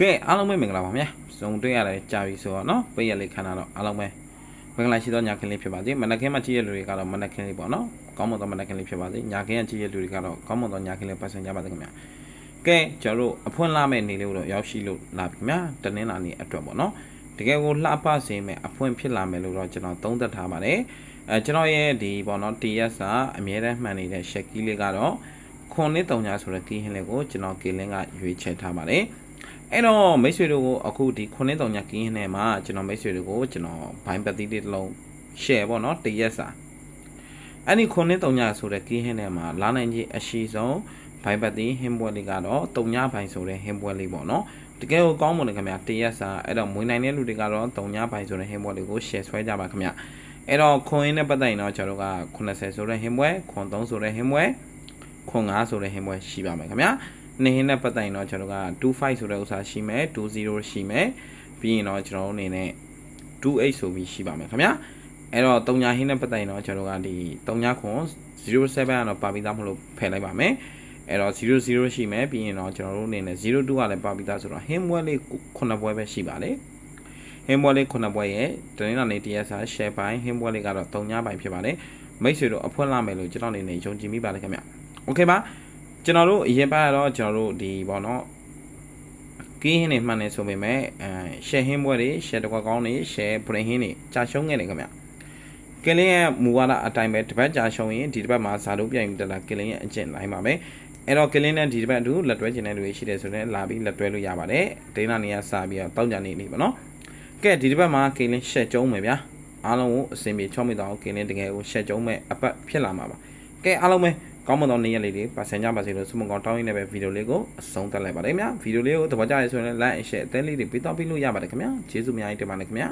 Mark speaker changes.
Speaker 1: ကဲအားလုံးပဲမင်္ဂလာပါဗျာစုံတွေ့ရတယ်ကြာပြီဆိုတော့เนาะပိတ်ရလေးခဏတော့အားလုံးပဲမင်္ဂလာရှိသောညခင်းလေးဖြစ်ပါစေမနက်ခင်းမှာကြည့်ရလူတွေကတော့မနက်ခင်းလေးပေါ့เนาะကောင်းမွန်သောမနက်ခင်းလေးဖြစ်ပါစေညခင်းကကြည့်ရလူတွေကတော့ကောင်းမွန်သောညခင်းလေးပတ်စံကြပါစေခင်ဗျာကဲကျွန်တော်တို့အဖွင့်လာမဲ့နေလေးကိုတော့ရောက်ရှိလို့လာပြီခင်ဗျာတနင်္လာနေ့အတွက်ပေါ့เนาะတကယ်ကိုလှပစေမဲ့အဖွင့်ဖြစ်လာမယ်လို့တော့ကျွန်တော်သုံးသပ်ထားပါတယ်အဲကျွန်တော်ရဲ့ဒီပေါ့เนาะ TS ကအမြဲတမ်းမှန်နေတဲ့ share key လေးကတော့ခွန်လေးတုံညာဆိုတဲ့ key ဟင်းလေးကိုကျွန်တော် key link ကရွေးချယ်ထားပါတယ် အဲ့တော့မိတ်ဆွေတို့ကိုအခုဒီ9တုံညကင်းနဲ့မှာကျွန်တော်မိတ်ဆွေတို့ကိုကျွန်တော်ဘိုင်းပတ်တိတစ်လုံး share ပေါ့နော်တရက်စာအဲ့ဒီ9တုံညဆိုတဲ့ကင်းဟင်းနဲ့မှာလာနိုင်ကြီးအရှိဆုံးဘိုင်းပတ်တိဟင်းပွဲလေးကတော့တုံညဘိုင်းဆိုတဲ့ဟင်းပွဲလေးပေါ့နော်တကယ်ကိုကောင်းမွန်တယ်ခင်ဗျာတရက်စာအဲ့တော့မွေးနိုင်တဲ့လူတွေကတော့တုံညဘိုင်းဆိုတဲ့ဟင်းပွဲလေးကို share ဆွဲကြပါခင်ဗျာအဲ့တော့ခွန်ရင်းနဲ့ပတ်သက်ရင်တော့ကျွန်တော်တို့က80ဆိုတဲ့ဟင်းပွဲခွန်3ဆိုတဲ့ဟင်းပွဲခွန်5ဆိုတဲ့ဟင်းပွဲရှိပါမယ်ခင်ဗျာ နှစ်ဟင်းနဲ့ပတ်သက်ရင်တော့ကျွန်တော်က25ဆိုတဲ့ဥစ္စာရှိမယ်20ရှိမယ်ပြီးရင်တော့ကျွန်တော်အနေနဲ့28ဆိုပြီးရှိပါမယ်ခင်ဗျာအဲ့တော့တုံညာဟင်းနဲ့ပတ်သက်ရင်တော့ကျွန်တော်ကဒီတုံညာခွန်07ကတော့ပါပြီးသားမလို့ဖယ်လိုက်ပါမယ်အဲ့တော့00ရှိမယ်ပြီးရင်တော့ကျွန်တော်တို့အနေနဲ့02ကလည်းပါပြီးသားဆိုတော့ဟင်းပွဲလေး9ပွဲပဲရှိပါတယ်ဟင်းပွဲလေး9ပွဲရဲ့တနင်္လာနေ့တရက်စာ share ပိုင်းဟင်းပွဲလေးကတော့3ညပိုင်းဖြစ်ပါတယ်မိတ်ဆွေတို့အဖွင့်လာမယ်လို့ကျွန်တော်အနေနဲ့ယုံကြည်မိပါတယ်ခင်ဗျ Okay ပါ ကျွန်တော်တို့အရင်ပိုင်းကတော့ကျွန်တော်တို့ဒီပေါ့နော်ကင်းဟင်းနေမှန်နေဆိုပေမဲ့အဲရှယ်ဟင်းပွဲတွေရှယ်တကွက်ကောင်းတွေရှယ်ပရင်ဟင်းတွေကြာရှုံးခဲ့တယ်ခင်ဗျကလင်းရဲ့မူဝါဒအတိုင်းပဲတစ်ပတ်ကြာရှုံးရင်ဒီတစ်ပတ်မှာဇာတို့ပြန်ယူတက်လာကလင်းရဲ့အကျင့်တိုင်းပါပဲအဲ့တော့ကလင်းနဲ့ဒီတစ်ပတ်အတူလက်တွဲကျင်တဲ့လူတွေရှိတယ်ဆိုတော့လာပြီးလက်တွဲလို့ရပါတယ်ဒိန်းနာနေရစပြီးတော့တောင်းကြနေနေပါနော်ကဲဒီတစ်ပတ်မှာကလင်းရှက်ကျုံးမယ်ဗျာအားလုံးကိုအစင်ပြေချောမိတော့ကလင်းတကယ်ကိုရှက်ကျုံးမဲ့အပတ်ဖြစ်လာမှာပါကဲအားလုံးပဲကောင်းမွန်သောနေ့ရက်လေးတွေပါဆင်ကြပါစေလို့ဆုမွန်ကောင်းတောင်းရင်းနဲ့ပဲဗီဒီယိုလေးကိုအဆုံးသတ်လိုက်ပါတယ်ခင်ဗျာဗီဒီယိုလေးကိုသဘောကျရဆိုရင် like and share အသေးလေးတွေပေးတော့ပေးလို့ရပါတယ်ခင်ဗျာကျေးဇူးအများကြီးတင်ပါတယ်ခင်ဗျာ